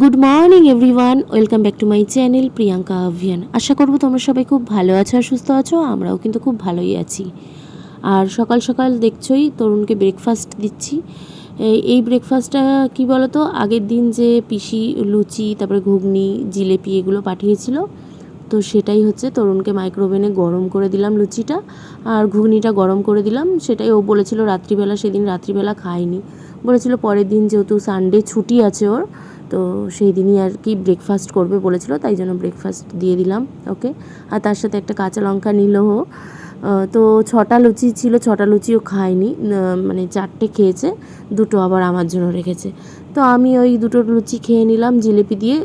Good morning everyone welcome back to my channel Priyanka আভিয়ান আশা করব তোমরা সবাই খুব ভালো আছো আর সুস্থ আছো, আমরাও কিন্তু খুব ভালোই আছি। আর সকাল সকাল দেখছোই তরুণকে ব্রেকফাস্ট দিচ্ছি। এই- ব্রেকফাস্টটা কি বলো তো আগের দিন যে পিসি লুচি, তারপরে ঘুগনি, জিলেপি এগুলো পাঠিয়েছিল, তো সেটাই হচ্ছে তরুণকে মাইক্রোওভেনে গরম করে দিলাম লুচিটা, আর ঘুগনিটা গরম করে দিলাম। সেটাই ও বলেছিল রাত্রিবেলা, সেদিন রাত্রিবেলা খায়নি। বলেছিল পরের দিন যেহেতু সানডে ছুটি আছে ওর তো সেই দিনই আর কি ব্রেকফাস্ট করবে বলেছিল, তাই জন্য ব্রেকফাস্ট দিয়ে দিলাম ওকে আর তার সাথে একটা কাঁচা লঙ্কা নিল তো ছটা লুচি ছিল, ছটা লুচিও খায়নি মানে চারটে খেয়েছে, দুটো আবার আমার জন্য রেখেছে। তো আমি ওই দুটো লুচি খেয়ে নিলাম জিলিপি দিয়ে।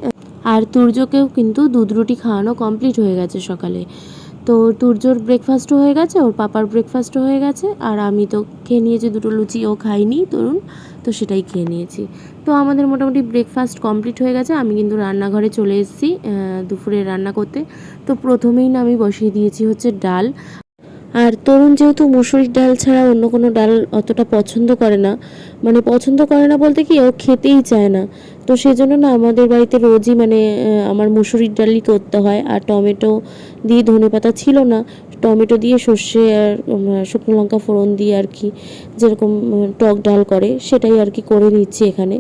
আর তুর্যকেও কিন্তু দুধ রুটি খাওয়ানো কমপ্লিট হয়ে গেছে সকালে। তো তুর্যর ব্রেকফাস্টও হয়ে গেছে, ওর পাপার ব্রেকফাস্টও হয়ে গেছে, আর আমি তো খেয়ে নিয়েছি দুটো লুচি, ও খাইনি তরুণ, তো সেটাই খেয়ে নিয়েছি। তো আমাদের মোটামুটি ব্রেকফাস্ট কমপ্লিট হয়ে গেছে। আমি কিন্তু রান্নাঘরে চলে এসেছি দুপুরে রান্না করতে। তো প্রথমেই না আমি বসিয়ে দিয়েছি হচ্ছে ডাল। আর তরুণ যেহেতু মুসুরির ডাল ছাড়া অন্য কোনো ডাল অতটা পছন্দ করে না মানে পছন্দ করে না বলতে কি, ও খেতেই চায় না। তো সেজন্য না আমাদের বাড়িতে রোজই মানে আমার মুসুরির ডালই করতে হয়। আর টমেটো দিয়ে ধনে পাতা ছিল না টমেটো দিয়ে সর্ষে আর শুকনো লঙ্কা ফোড়ন দিয়ে আর কি যেরকম টক ডাল করে সেটাই আর কি করে নিচ্ছি এখানে।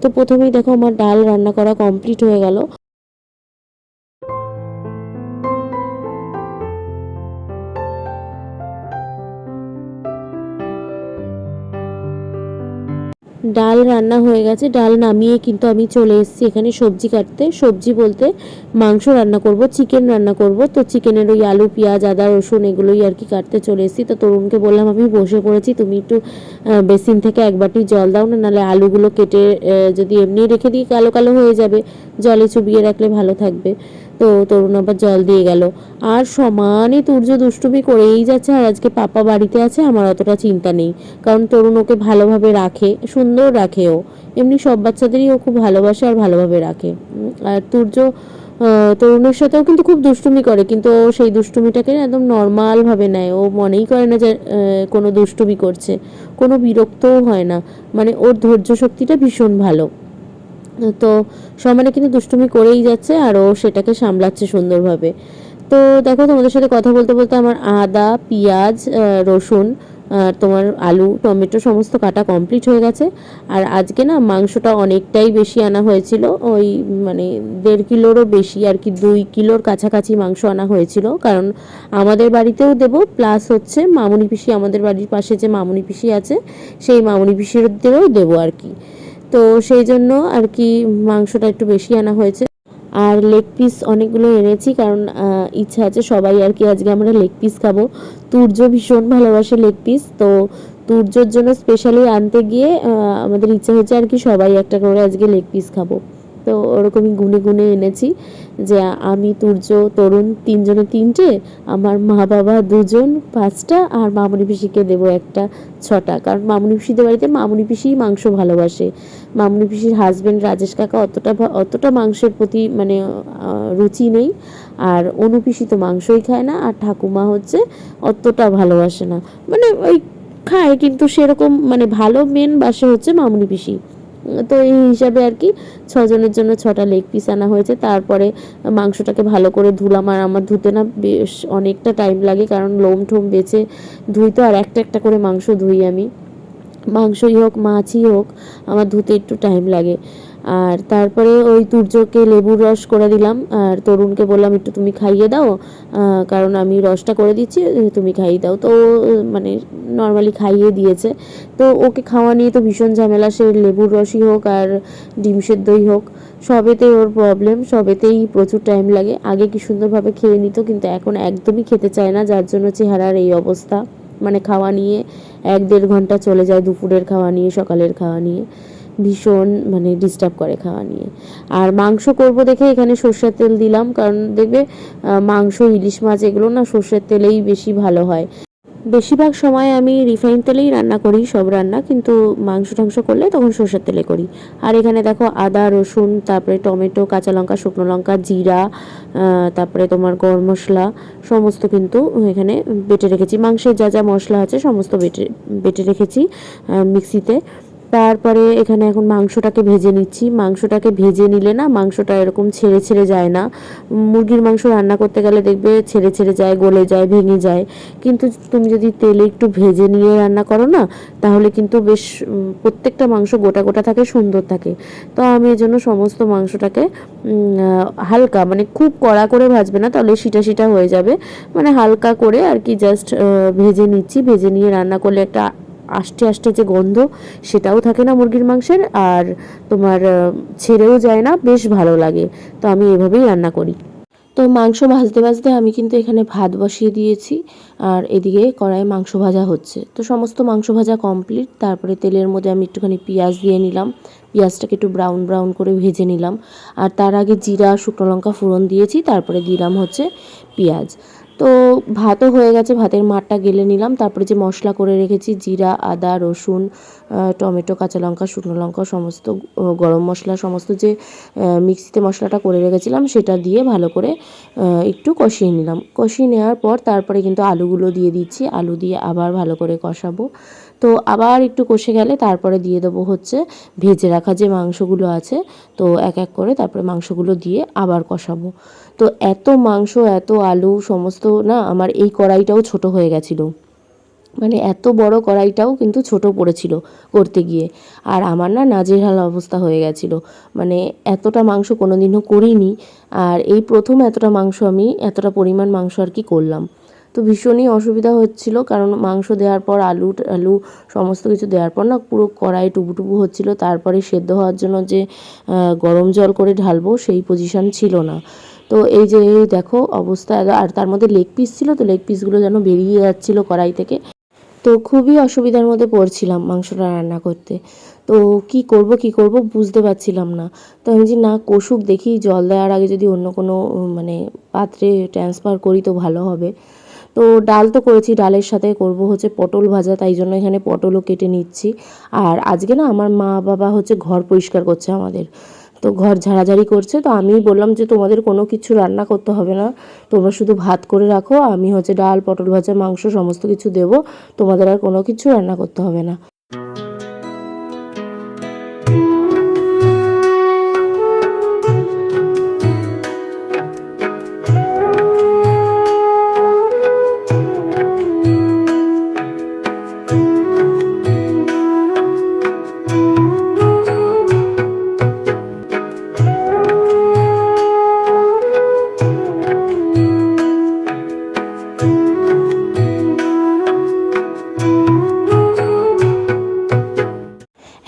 তো প্রথমেই দেখো আমার ডাল রান্না করা কমপ্লিট হয়ে গেল। ডাল রান্না হয়ে গেছে, ডাল নামিয়ে কিন্তু আমি চলে এসেছি এখানে সবজি কাটতে। সবজি বলতে মাংস রান্না করব চিকেন রান্না করব। তো চিকেনের ওই আলু, পেঁয়াজ, আদা, রসুন এগুলোই আর কি কাটতে চলে এসেছি। তো তরুণকে বললাম, আমি বসে পড়েছি, তুমি একটু বেসিন থেকে এক বাটি জল দাও না নাহলে আলুগুলো কেটে যদি এমনি রেখে দিই, কালো কালো হয়ে যাবে। জলে চুবিয়ে রাখলে ভালো থাকবে। তো তরুণ আবার জল দিয়ে গেল। আর সমানে তুর্য দুষ্টুমি করেই যাচ্ছে আর আজকে পাপা বাড়িতে আছে, আমার অতটা চিন্তা নেই। কারণ তরুণ ওকে ভালোভাবে রাখে, সুন্দর রাখে ও। এমনি সব বাচ্চাদেরই ও খুব ভালোবাসে আর ভালোভাবে রাখে। আর তুর্য তরুণের সাথেও কিন্তু খুব দুষ্টুমি করে, কিন্তু ও সেই দুষ্টুমিটাকে একদম নর্মালভাবে নেয়। ও মনেই করে না যে কোনো দুষ্টুমি করছে। কোনো বিরক্তও হয় না। মানে ওর ধৈর্য শক্তিটা ভীষণ ভালো। তো সমানে কিন্তু দুষ্টুমি করেই যাচ্ছে আর ও সেটাকে সামলাচ্ছে সুন্দরভাবে। তো দেখো তোমাদের সাথে কথা বলতে বলতে আমার আদা, পেঁয়াজ রসুন তোমার আলু, টমেটো সমস্ত কাটা কমপ্লিট হয়ে গেছে। আর আজকে না মাংসটা অনেকটাই বেশি আনা হয়েছিল, ওই মানে দেড় কিলোরও বেশি আর কি, দুই কিলোর কাছাকাছি মাংস আনা হয়েছিল। কারণ আমাদের বাড়িতেও দেবো, প্লাস হচ্ছে মামুনি পিসি আমাদের বাড়ির পাশে যে মামুনি পিসি আছে, সেই মামুনি পিসিদেরও দেবো আর কি। তো সেই জন্য আর কি মাংসটা একটু বেশি আনা হয়েছে। আর লেগ পিস অনেকগুলো এনেছি কারণ ইচ্ছা আছে সবাই আর কি আজকে আমরা লেগ পিস খাব। তুর্য ভীষণ ভালোবাসে লেগ পিস তো তুর্যর জন্য স্পেশালি আনতে গিয়ে আমাদের ইচ্ছা হয়েছে আর কি সবাই একটা করে আজকে লেগ পিস খাব। তো ওরকমই গুনে গুনে এনেছি যে আমি, তুর্য, তরুণ তিনজনে তিনটে, আমার মা বাবা দুজন পাঁচটা, আর মামুনি পিসিকে দেবো একটা ছটা। কারণ মামুনি পিসিদের বাড়িতে মামুনি পিসিই মাংস ভালোবাসে। মামুনি পিসির হাজব্যান্ড রাজেশ কাকা অতটা অতটা মাংসের প্রতি মানে রুচি নেই। আর অনুপিসি তো মাংসই খায় না, আর ঠাকুমা হচ্ছে অতটা ভালোবাসে না। মানে ওই খায়, কিন্তু সেরকম মানে ভালো মেন বাসে হচ্ছে মামুনি পিসি। তো এই হিসাবে আর কি ছজনের জন্য ছটা লেগ পিস আনা হয়েছে। তারপরে মাংসটাকে ভালো করে ধুলাম আর আমার ধুতে না বেশ অনেকটা টাইম লাগে, কারণ লোম ঠোম বেছে ধুই তো, আর একটা একটা করে মাংস ধুই আমি। মাংসই হোক, মাছই হোক, আমার ধুতে একটু টাইম লাগে। আর তারপরে ওই তুর্যকে লেবুর রস করে দিলাম। আর তরুণকে বললাম, একটু তুমি খাইয়ে দাও। কারণ আমি রসটা করে দিচ্ছি, তুমি খাইয়ে দাও। তো মানে নর্মালি খাইয়ে দিয়েছে। তো ওকে খাওয়া নিয়ে তো ভীষণ ঝামেলা। সে লেবুর রসই হোক আর ডিম সেদ্ধই হোক, সবেতেই ওর প্রবলেম সবেতেই প্রচুর টাইম লাগে। আগে কি সুন্দরভাবে খেয়ে নিত, কিন্তু এখন একদমই খেতে চায় না। যার জন্য চেহারার এই অবস্থা। মানে খাওয়া নিয়ে এক দেড় ঘণ্টা চলে যায় দুপুরের খাওয়া নিয়ে, সকালের খাওয়া নিয়ে। ভীষণ মানে ডিস্টার্ব করে খাওয়া নিয়ে। আর মাংস করব দেখে এখানে সর্ষের তেল দিলাম, কারণ দেখবে মাংস, ইলিশ মাছ এগুলো না সর্ষের তেলেই বেশি ভালো হয়। বেশিরভাগ সময় আমি রিফাইন তেলেই রান্না করি, সব রান্না, কিন্তু মাংস টাংস করলে তখন সর্ষের তেলে করি। আর এখানে দেখো আদা, রসুন, তারপরে টমেটো, কাঁচা লঙ্কা, শুকনো লঙ্কা, জিরা তারপরে তোমার গরম মশলা, সমস্ত কিন্তু এখানে বেটে রেখেছি। মাংসের যা যা মশলা আছে সমস্ত বেটে বেটে রেখেছি মিক্সিতে। তারপরে এখানে এখন মাংসটাকে ভেজে নিচ্ছি। মাংসটাকে ভেজে নিলে না মাংসটা এরকম ছেড়ে ছেড়ে যায় না। মুরগির মাংস রান্না করতে গেলে দেখবে ছেড়ে ছেড়ে যায়, গলে যায়, ভেঙে যায়। কিন্তু তুমি যদি তেলে একটু ভেজে নিয়ে রান্না করো না, তাহলে কিন্তু বেশ প্রত্যেকটা মাংস গোটা গোটা থাকে, সুন্দর থাকে। তো আমি এই জন্য সমস্ত মাংসটাকে হালকা মানে খুব কড়া করে ভাজবে না, তাহলে সিটা সিটা হয়ে যাবে। মানে হালকা করে আর কি জাস্ট ভেজে নিচ্ছি। ভেজে নিয়ে রান্না করলে একটা আষ্টে আষ্টে যে গন্ধ, সেটাও থাকে না মুরগির মাংসের আর তোমার ছেড়েও যায় না, বেশ ভালো লাগে। তো আমি এভাবেই রান্না করি। তো মাংস ভাজতে ভাজতে আমি কিন্তু এখানে ভাত বসিয়ে দিয়েছি আর এদিকে কড়াইয়ে মাংস ভাজা হচ্ছে। তো সমস্ত মাংস ভাজা কমপ্লিট, তারপরে তেলের মধ্যে আমি একটুখানি পেঁয়াজ দিয়ে নিলাম। পেঁয়াজটাকে একটু ব্রাউন ব্রাউন করে ভেজে নিলাম। আর তার আগে জিরা, শুকনো লঙ্কা ফোড়ন দিয়েছি, তারপরে দিলাম হচ্ছে পেঁয়াজ। তো ভাতও হয়ে গেছে, ভাতের মাঠটা গেলে নিলাম। তারপরে যে মশলা করে রেখেছি, জিরা, আদা, রসুন টমেটো, কাঁচা লঙ্কা, শুকনো লঙ্কা, সমস্ত গরম মশলা, সমস্ত যে মিক্সিতে মশলাটা করে রেখেছিলাম, সেটা দিয়ে ভালো করে একটু কষিয়ে নিলাম। কষিয়ে নেওয়ার পর তারপরে কিন্তু আলুগুলো দিয়ে দিচ্ছি। আলু দিয়ে আবার ভালো করে কষাবো। তো আবার একটু কষে গেলে তারপরে দিয়ে দেবো হচ্ছে ভেজে রাখা যে মাংসগুলো আছে, তো এক এক করে তারপরে মাংসগুলো দিয়ে আবার কষাবো। তো এত মাংস, এত আলু, সমস্ত না আমার এই কড়াইটাও ছোট হয়ে গেছিল। মানে এত বড় কড়াইটাও কিন্তু ছোট পড়েছিল করতে গিয়ে। আর আমার না নাজেহাল অবস্থা হয়ে গেছিল। মানে এতটা মাংস কোনোদিনও করিনি। আর এই প্রথম এতটা মাংস আমি, এতটা পরিমাণ মাংস আর কি করলাম। তো ভীষণই অসুবিধা হচ্ছিল কারণ মাংস দেওয়ার পর, আলু আলু সমস্ত কিছু দেওয়ার পর না পুরো কড়াই টুবুটুবু হচ্ছিল। তারপরে সেদ্ধ হওয়ার জন্য যে গরম জল করে ঢালবো সেই পজিশন ছিল না। তো এই যে দেখো অবস্থা আর তার মধ্যে লেগ পিস ছিল, তো লেগ পিসগুলো যেন বেরিয়ে যাচ্ছিল কড়াই থেকে। তো খুবই অসুবিধার মধ্যে পড়ছিলাম মাংসটা রান্না করতে। তো কি করব কি করব বুঝতে পারছিলাম না। তো আমি যে না, কষুক, দেখি জল দেওয়ার আগে যদি অন্য কোনো মানে পাত্রে ট্রান্সফার করি তো ভালো হবে। তো ডাল তো করেছি, ডালের সাথে করব হচ্ছে পটল ভাজা, তাই জন্য এখানে পটলও কেটে নিচ্ছি। আর আজকে না, আমার মা বাবা হচ্ছে ঘর পরিষ্কার করছে আমাদের। তো ঘর ঝাড়াঝাড়ি করছে, তো আমি বললাম যে তোমাদের কোনো কিছু রান্না করতে হবে না, তোমরা শুধু ভাত করে রাখো, আমি হচ্ছে ডাল, পটল ভাজা, মাংস, সমস্ত কিছু দেবো, তোমাদের আর কোনো কিছু রান্না করতে হবে না।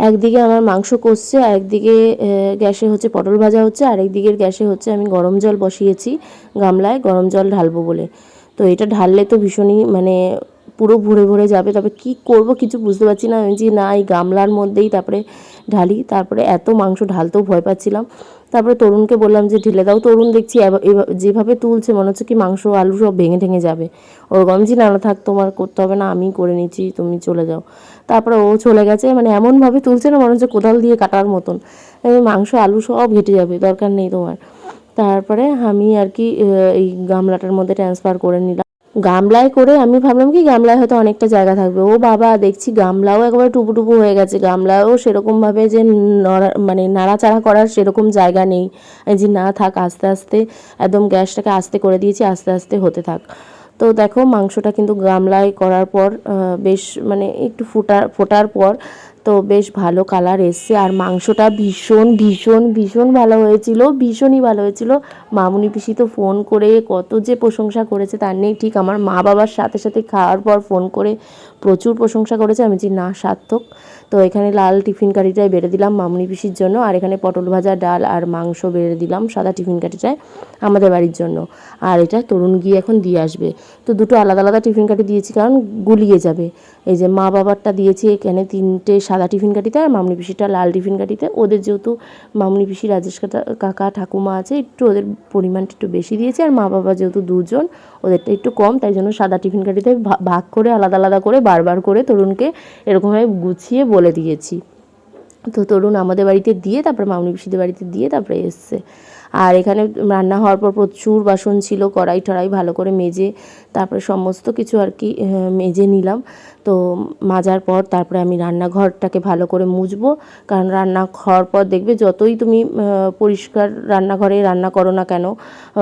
একদিকে আমার মাংস কষছে আর একদিকে গ্যাসে হচ্ছে পটল ভাজা হচ্ছে আর একদিকের গ্যাসে হচ্ছে আমি গরম জল বসিয়েছি গামলায়, গরম জল ঢালবো বলে। তো এটা ঢাললে তো ভীষণই মানে পুরো ভরে ভরে যাবে তবে কি করব কিছু বুঝতে পারছি না। আমি যে না, এই গামলার মধ্যেই তারপরে ঢালি। তারপরে এত মাংস ঢালতেও ভয় পাচ্ছিলাম। তারপরে তরুণকে বললাম যে, ঢেলে দাও তরুণ, দেখছি যেভাবে তুলছে, মনে হচ্ছে কি মাংস, আলু সব ভেঙে ঠেঙে যাবে। যে, না না, থাক, তোমার করতে হবে না, আমি করে নিচ্ছি, তুমি চলে যাও। তারপরে ও চলে গেছে মানে এমনভাবে তুলছে না, মনে হচ্ছে কোদাল দিয়ে কাটার মতন। মাংস, আলু সব ঘেটে যাবে, দরকার নেই তোমার। তারপরে আমি আর কি এই গামলাটার মধ্যে ট্রান্সফার করে নিলাম। গামলায় করে আমি ভাবলাম কি গামলায় হয়তো অনেকটা জায়গা থাকবে। ও বাবা, দেখছি গামলাও একবারে টুপু টুপু হয়ে গেছে। গামলাও সেরকমভাবে যে নড়া মানে নাড়াচাড়া করার সেরকম জায়গা নেই। যে না থাক, আস্তে আস্তে একদম গ্যাসটাকে আস্তে করে দিয়েছি, আস্তে আস্তে হতে থাক। তো দেখো, মাংসটা কিন্তু গামলায় করার পর বেশ মানে একটু ফোটার ফোটার পর তো বেশ ভালো কালার এসছে। আর মাংসটা ভীষণ ভীষণ ভীষণ ভালো হয়েছিল, ভীষণই ভালো হয়েছিল। মামুনি পিসি তো ফোন করে কত যে প্রশংসা করেছে তার নেই। ঠিক আমার মা বাবার সাথে সাথে খাওয়ার পর ফোন করে প্রচুর প্রশংসা করেছে। আমি যে না, সার্থক। তো এখানে লাল টিফিন কারিটায় বেড়ে দিলাম মামুনি পিসির জন্য, আর এখানে পটল ভাজা, ডাল আর মাংস বেড়ে দিলাম সাদা টিফিন কাঠিটায় আমাদের বাড়ির জন্য। আর এটা তরুণ গিয়ে এখন দিয়ে আসবে। তো দুটো আলাদা আলাদা টিফিন কাঠি দিয়েছি কারণ গুলিয়ে যাবে। এই যে মা বাবারটা দিয়েছি এখানে তিনটে সাদা টিফিন কাঠিতে আর মামনি পিসিটা লাল টিফিন কাঠিতে। ওদের যেহেতু মামনি পিসি রাজেশ কাকা- ঠাকুমা আছে, একটু ওদের পরিমাণটা একটু বেশি দিয়েছি আর মা বাবা যেহেতু দুজন, ওদেরটা একটু কম, তাই জন্য সাদা টিফিন কাঠিতে ভাগ করে আলাদা আলাদা করে বারবার করে তরুণকে এরকমভাবে গুছিয়ে বলে দিয়েছি। তো তরুণ আমাদের বাড়িতে দিয়ে, তারপরে মামনি পিসিদের বাড়িতে দিয়ে তারপরে এসছে। আর এখানে রান্না হওয়ার পর প্রচুর বাসন ছিল কড়াই টড়াই ভালো করে মেজে, তারপরে সমস্ত কিছু আর কি মেজে নিলাম। তো মাজার পর তারপরে আমি রান্নাঘরটাকে ভালো করে মুছবো। কারণ রান্না হওয়ার পর দেখবে যতই তুমি পরিষ্কার রান্নাঘরে রান্না করো না কেন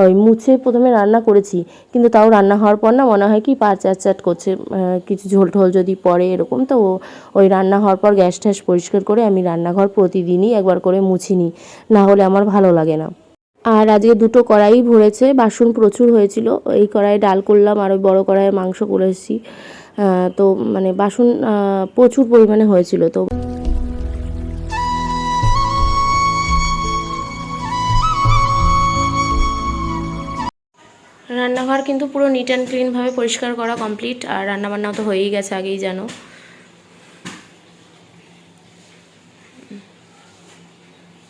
ওই মুছে প্রথমে রান্না করেছি। কিন্তু তাও রান্না হওয়ার পর না মনে হয় কি পা চ্যাট চ্যাট করছে কিছু ঝোল ঢোল যদি পড়ে এরকম তো ওই রান্না হওয়ার পর গ্যাস ট্যাস পরিষ্কার করে আমি রান্নাঘর প্রতিদিনই একবার করে মুছি নিই না হলে আমার ভালো লাগে না। আর আজকে দুটো কড়াই ভরেছে বাসন প্রচুর হয়েছিল এই কড়াইয়ে ডাল করলাম আর ওই বড় কড়াইয়ে মাংস করে এসেছি আহ, তো মানে বাসন প্রচুর পরিমাণে হয়েছিল, তো রান্নাঘর কিন্তু পুরো নিট অ্যান্ড ক্লিনভাবে পরিষ্কার করা কমপ্লিট আর রান্নাবান্নাও তো হয়েই গেছে আগেই জানো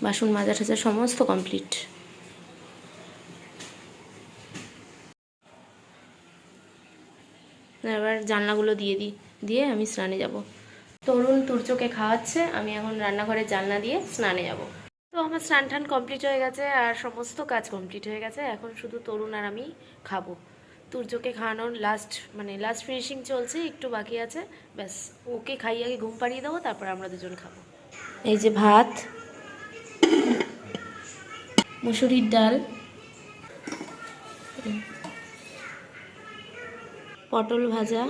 বাসন মাজা টাজা সমস্ত কমপ্লিট এবার জানলাগুলো দিয়ে দিই দিয়ে আমি স্নানে যাব। তরুণ তুর্চকে খাওয়াচ্ছে, আমি এখন রান্নাঘরের জানলা দিয়ে স্নানে যাব। তো আমার স্নান টান কমপ্লিট হয়ে গেছে আর সমস্ত কাজ কমপ্লিট হয়ে গেছে, এখন শুধু তরুণ আর আমি খাব। তুর্যকে খাওয়ানোর লাস্ট মানে লাস্ট ফিনিশিং চলছে, একটু বাকি আছে, ব্যাস। ওকে খাইয়ে আগে ঘুম পাড়িয়ে দেবো, তারপর আমরা দুজন খাব। এই যে ভাত, মুসুরির ডাল পটল ভাজা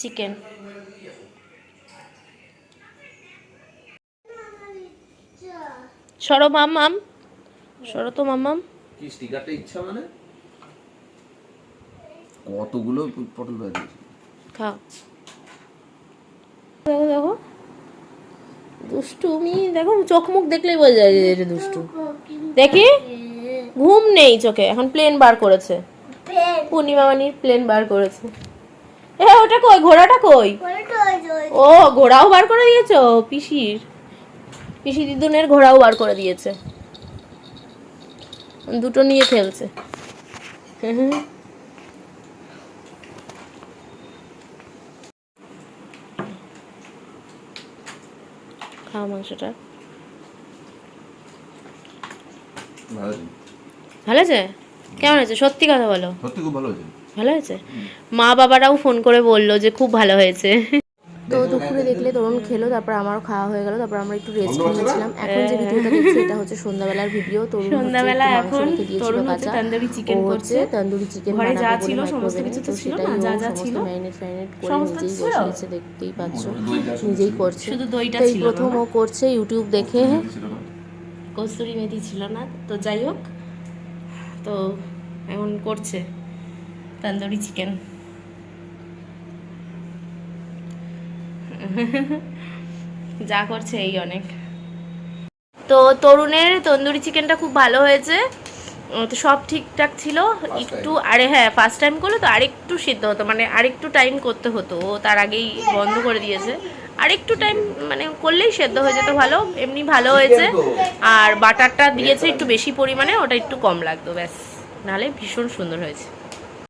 চিকেন। সরো মাম্মাম সরো তো মাম্মাম কি স্টিকারটা ইচ্ছা মানে? কতগুলো পটল ভাজা। খাও। দেখো দেখো। দুষ্টুমি দেখো চোখ মুখ দেখলেই বোঝা যায় যে দুষ্টু। দেখি ঘুম নেই চোখে এখন প্লেন বার করেছে। পূর্ণিমা মানির প্লেন বার করেছে। এ ওটা কই? ঘোড়াটা কই? ও ঘোড়াও বার করে দিয়েছ? পিসির। পিসি দিদুনের ঘোড়াও বার করে দিয়েছে। দুটো নিয়ে খেলছে। খাওয়া মাংসটা। ভালো ভালো আছে? কেমন আছে সত্যি কথা বলো। সত্যি খুব ভালো হয়েছে। ভালো হয়েছে? মা বাবারাও ফোন করে বলল যে খুব ভালো হয়েছে। তো দুপুরে দেখলে তরুণ খেলো তারপর আমারও খাওয়া হয়ে গেল তারপর আমরা একটু রেস্ট নিয়েছিলাম। এখন যে ভিডিওটা দেখছি এটা হচ্ছে সন্ধ্যাবেলার ভিডিও তরুণ সন্ধ্যাবেলা এখন তরুণ হচ্ছে তন্দুরি চিকেন করছে। তন্দুরি চিকেন ঘরে যা ছিল সমস্ত কিছু তো ছিল সেটাই না, যা যা ছিল। ম্যারিনেট ফ্যারিনেট করে সমস্ত নিজেই ছিল? বসিয়েছে দেখতেই পাচ্ছ। নিজেই করছে। শুধু দইটা ছিল প্রথম ও করছে ইউটিউব দেখে। কস্তুরি মেথি ছিল না। তো যাই হোক তো এখন করছে তান্দুরি চিকেন যা করছে এই অনেক। তো তরুণের তন্দুরি চিকেনটা খুব ভালো হয়েছে। তো সব ঠিকঠাক ছিল। একটু আরে হ্যাঁ ফার্স্ট টাইম করলে তো আরেকটু সিদ্ধ হতো। মানে আরেকটু টাইম করতে হতো। ও তার আগেই বন্ধ করে দিয়েছে। আরেকটু টাইম মানে করলেই সেদ্ধ হয়ে যেত ভালো। এমনি ভালো হয়েছে। আর বাটারটা দিয়েছে একটু বেশি পরিমাণে ওটা একটু কম লাগতো ব্যাস। নাহলে ভীষণ সুন্দর হয়েছে।